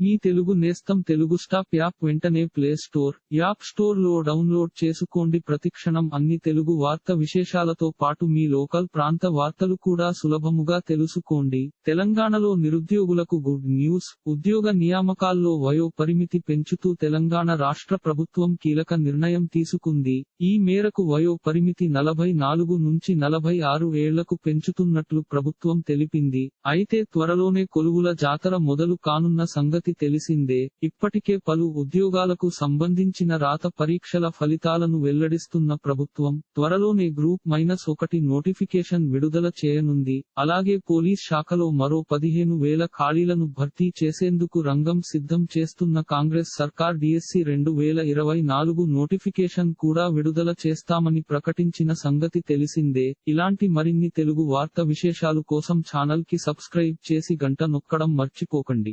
మీ తెలుగు నేస్తం Telugu stop app వెంటనే play store app స్టోర్లో డౌన్లోడ్ చేసుకోండి. ప్రతిక్షణం అన్ని తెలుగు వార్త విశేషాలతో పాటు మీ లోకల్ ప్రాంత వార్తలు కూడా సులభముగా తెలుసుకోండి. తెలంగాణలో నిరుద్యోగులకు గుడ్ న్యూస్ ఉద్యోగ నియామకాల్లో వయో పరిమితి పెంచుతూ తెలంగాణ రాష్ట్ర ప్రభుత్వం కీలక నిర్ణయం తీసుకుంది. ఈ మేరకు వయో పరిమితి నలభై నాలుగు నుంచి నలభై ఆరు ఏళ్ళకు పెంచుతున్నట్లు ప్రభుత్వం తెలిపింది. అయితే త్వరలోనే కొలువుల జాతర మొదలు కానున్న సంగతి తెలిసిందే ఇప్పటికే పలు ఉద్యోగాలకు సంబంధించిన రాత పరీక్షల ఫలితాలను వెల్లడిస్తున్న ప్రభుత్వం త్వరలోనే గ్రూప్ మైనస్ ఒకటి నోటిఫికేషన్ విడుదల చేయనుంది. అలాగే పోలీస్ శాఖలో మరో పదిహేను వేల ఖాళీలను భర్తీ చేసేందుకు రంగం సిద్ధం చేస్తున్న కాంగ్రెస్ సర్కార్ డిఎస్సి రెండు వేల ఇరవై నాలుగు నోటిఫికేషన్ కూడా విడుదల చేస్తామని ప్రకటించిన సంగతి తెలిసిందే. ఇలాంటి మరిన్ని తెలుగు వార్త విశేషాలు కోసం ఛానల్కి సబ్స్క్రైబ్ చేసి గంట నొక్కడం మర్చిపోకండి.